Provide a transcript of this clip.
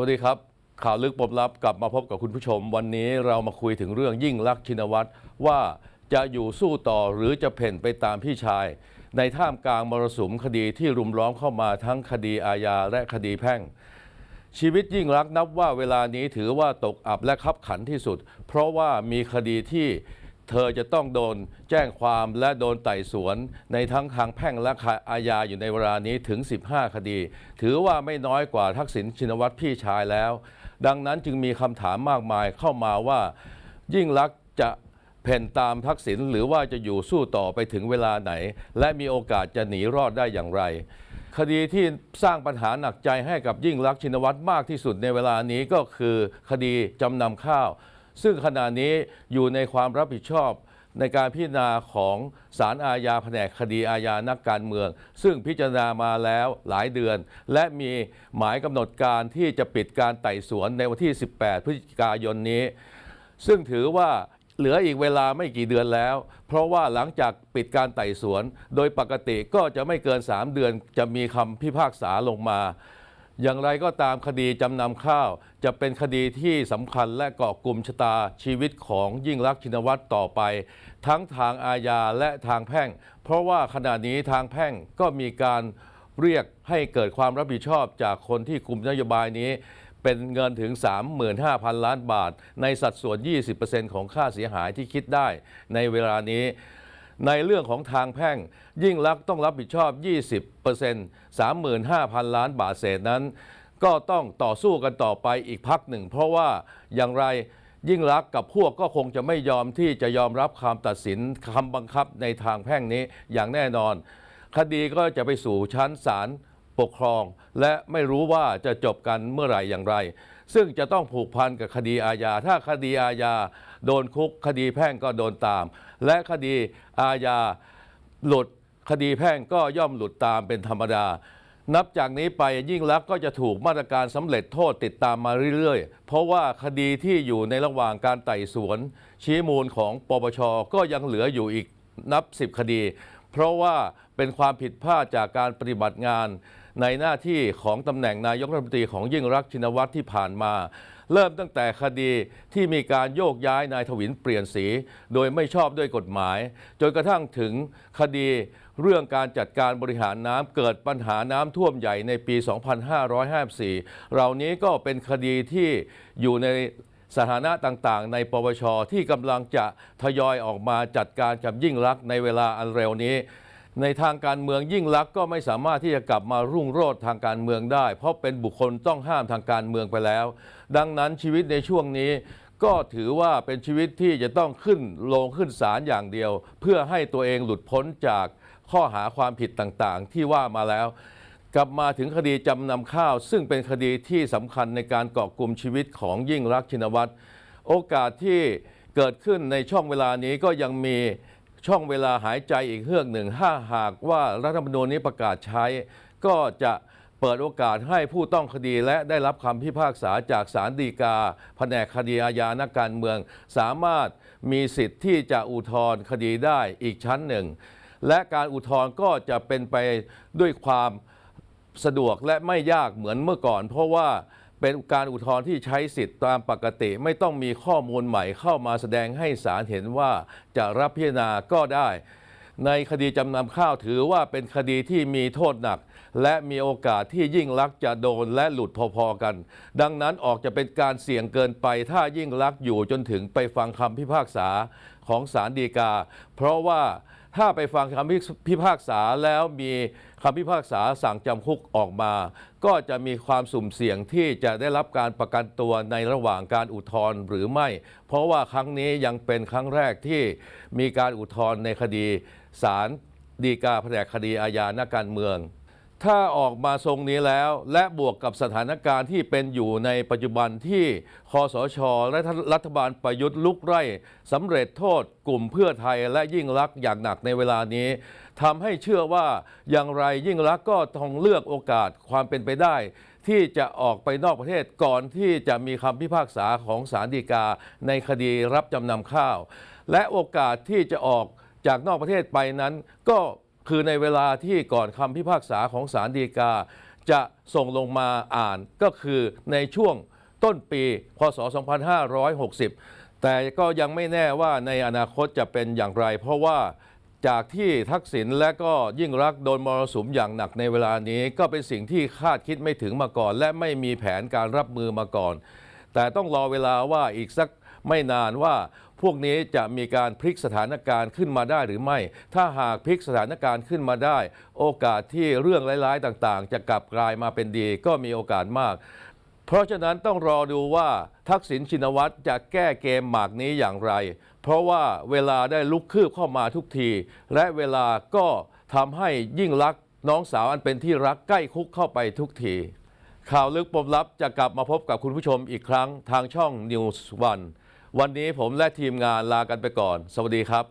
วัสดีครับ ข่าวลึกปมลับกลับมาพบกับคุณผู้ชม วันนี้เรามาคุยถึงเรื่องยิ่งลักษณ์ชินวัตรว่าจะอยู่สู้ต่อหรือจะเพ่นไปตามพี่ชาย ในท่ามกลางมรสุมคดีที่รุมล้อมเข้ามาทั้งคดีอาญาและคดีแพ่ง ชีวิตยิ่งรักษณ์นับว่าเวลานี้ถือว่าตกอับและคับขันที่สุด เพราะว่ามีคดีที่ เธอจะต้องโดนแจ้งความและโดนไต่สวนในทั้งทางแพ่งและอาญาอยู่ในเวลานี้ถึง 15 คดี ถือว่าไม่น้อยกว่าทักษิณชินวัตรพี่ชายแล้ว ดังนั้นจึงมีคำถามมากมายเข้ามาว่า ยิ่งรักษณ์จะเพ่นตามทักษิณหรือว่าจะอยู่สู้ต่อไปถึงเวลาไหน และมีโอกาสจะหนีรอดได้อย่างไร คดีที่สร้างปัญหาหนักใจให้กับยิ่งรักษณ์ชินวัตรมากที่สุดในเวลานี้ก็คือคดีจำนำข้าว ซึ่งขณะนี้อยู่ในความรับผิดชอบในการพิจารณาของศาลอาญาแผนกคดีอาญานักการเมือง ซึ่งพิจารณามาแล้วหลายเดือน และมีหมายกำหนดการที่จะปิดการไต่สวนในวันที่ 18 พฤศจิกายนนี้ ซึ่งถือว่าเหลืออีกเวลาไม่กี่เดือนแล้ว เพราะว่าหลังจากปิดการไต่สวน โดยปกติก็จะไม่เกิน 3 เดือนจะมีคำพิพากษาลงมา อย่างไรก็ตามคดีจำนำข้าว จะเป็นคดีที่สำคัญและเกาะกลุ่มชะตาชีวิตของยิ่งรักชินวัตรต่อไป ทั้งทางอาญาและทางแพ่ง เพราะว่าขณะนี้ทางแพ่งก็มีการเรียกให้เกิดความรับผิดชอบจากคนที่กลุ่มนโยบายนี้ เป็นเงินถึง 35,000 ล้านบาท ในสัดส่วน 20%ของค่าเสียหายที่คิดได้ในเวลานี้ ในเรื่องของทางแพ่ง ยิ่งลักษณ์ต้องรับผิดชอบ 20% 35,000 ล้านบาทเศษนั้น ก็ต้องต่อสู้กันต่อไปอีกพักหนึ่ง เพราะว่าอย่างไรยิ่งรักษณ์กับพวกก็คงจะไม่ยอมที่จะยอมรับคำตัดสินคำบังคับในทางแพ่งนี้อย่างแน่นอน คดีก็จะไปสู่ชั้นศาล ปกครอง และไม่รู้ว่าจะจบกันเมื่อไหร่อย่างไร ซึ่งจะต้องผูกพันกับคดีอาญา ถ้าคดีอาญาโดนคุก คดีแพ่งก็โดนตาม และคดีอาญาหลุดคดีแพ่งก็ย่อมหลุดตามเป็นธรรมดา นับจากนี้ไปยิ่งลักษณ์ก็จะถูกมาตรการสำเร็จโทษติดตามมาเรื่อยๆ เพราะว่าคดีที่อยู่ในระหว่างการไต่สวน ชี้มูลของปปชก็ยังเหลืออยู่อีกนับ 10 คดี เพราะว่า เป็นความผิดพลาดจากการปฏิบัติงาน ในหน้าที่ของตำแหน่งนายกรัฐมนตรีของยิ่งรักชินวัตรที่ผ่านมา เริ่มตั้งแต่คดีที่มีการโยกย้ายนายถวินเปลี่ยนสี โดยไม่ชอบด้วยกฎหมาย จนกระทั่งถึงคดีเรื่องการจัดการบริหารน้ำเกิดปัญหาน้ำท่วมใหญ่ในปี 2554 เหล่านี้ก็เป็นคดีที่อยู่ในสถานะต่างๆ ในปปชที่กำลังจะทยอยออกมาจัดการกับยิ่งลักในเวลาอันเร็วนี้ ในทางการเมืองยิ่งลักษณ์ก็ไม่สามารถที่จะกลับมารุ่งโรจน์ทางการเมืองได้ เพราะเป็นบุคคลต้องห้ามทางการเมืองไปแล้ว ดังนั้นชีวิตในช่วงนี้ก็ถือว่าเป็นชีวิตที่จะต้องขึ้นลงขึ้นศาลอย่างเดียว เพื่อให้ตัวเองหลุดพ้นจากข้อหาความผิดต่างๆ ที่ว่ามาแล้ว กลับมาถึงคดีจำนำข้าว ซึ่งเป็นคดีที่สำคัญในการเกาะกลุ่มชีวิตของยิ่งรักษณ์ชินวัตรโอกาสที่เกิดขึ้นในช่องเวลานี้ก็ยังมี ช่องเวลาหายใจอีกเฮือกหนึ่งถ้าหากว่ารัฐธรรมนูญนี้ประกาศใช้ ก็จะเปิดโอกาสให้ผู้ต้องคดีและได้รับคำพิพากษาจากศาลฎีกาแผนกคดีอาญานักการเมือง สามารถมีสิทธิ์ที่จะอุทธรณ์คดีได้อีกชั้นหนึ่ง และการอุทธรณ์ก็จะเป็นไปด้วยความสะดวกและไม่ยากเหมือนเมื่อก่อน เพราะว่า เป็นการอุทธรณ์ที่ใช้สิทธิ์ตามปกติ ไม่ต้องมีข้อมูลใหม่เข้ามาแสดงให้ศาลเห็นว่าจะรับพิจารณาก็ได้ ในคดีจำนำข้าวถือว่าเป็นคดีที่มีโทษหนัก และมีโอกาสที่ยิ่งลักษณ์จะโดนและหลุดพอๆกัน ดังนั้นออกจะเป็นการเสี่ยงเกินไปถ้ายิ่งลักษณ์อยู่จนถึงไปฟังคำพิพากษาของศาลฎีกา เพราะว่า ถ้าไปฟังคำพิพากษาแล้วมีคำพิพากษาสั่งจำคุกออกมา ก็จะมีความสุ่มเสี่ยงที่จะได้รับการประกันตัวในระหว่างการอุทธรณ์หรือไม่ เพราะว่าครั้งนี้ยังเป็นครั้งแรกที่มีการอุทธรณ์ในคดีศาลฎีกาแผนกคดีอาญานักการเมือง ถ้าออกมาทรงนี้แล้ว และบวกกับสถานการณ์ที่เป็นอยู่ในปัจจุบันที่คอสช และรัฐบาลประยุทธ์ลุกไล่สำเร็จโทษกลุ่มเพื่อไทยและยิ่งรักษณ์อย่างหนักในเวลานี้ทำให้เชื่อว่าอย่างไรยิ่งรักษณ์ก็ต้องเลือกโอกาสความเป็นไปได้ ที่จะออกไปนอกประเทศก่อนที่จะมีคำพิพากษาของศาลฎีกา ในคดีรับจำนำข้าว และโอกาสที่จะออกจากนอกประเทศไปนั้นก็ คือในเวลาที่ก่อนคำพิพากษาของศาลฎีกา จะส่งลงมาอ่านก็คือในช่วงต้นปีพศ 2560 แต่ก็ยังไม่แน่ว่าในอนาคตจะเป็นอย่างไร เพราะว่าจากที่ทักษิณและก็ยิ่งรักโดนมรสุมอย่างหนักในเวลานี้ ก็เป็นสิ่งที่คาดคิดไม่ถึงมาก่อน และไม่มีแผนการรับมือมาก่อน แต่ต้องรอเวลาว่าอีกสักไม่นานว่า พวกนี้จะมีการพลิกสถานการณ์ขึ้นมาได้หรือไม่ ถ้าหากพลิกสถานการณ์ขึ้นมาได้ โอกาสที่เรื่องร้ายๆต่างๆ จะกลับกลายมาเป็นดีก็มีโอกาสมาก เพราะฉะนั้นต้องรอดูว่าทักษิณชินวัตรจะแก้เกมหมากนี้อย่างไร เพราะว่าเวลาได้ลุกคืบเข้ามาทุกที และเวลาก็ทำให้ยิ่งรักน้องสาวอันเป็นที่รักใกล้คุกเข้าไปทุกที ข่าวลึกปมลับจะกลับมาพบกับคุณผู้ชมอีกครั้งทางช่อง News One วันนี้ผมและทีมงานลากันไปก่อน สวัสดีครับ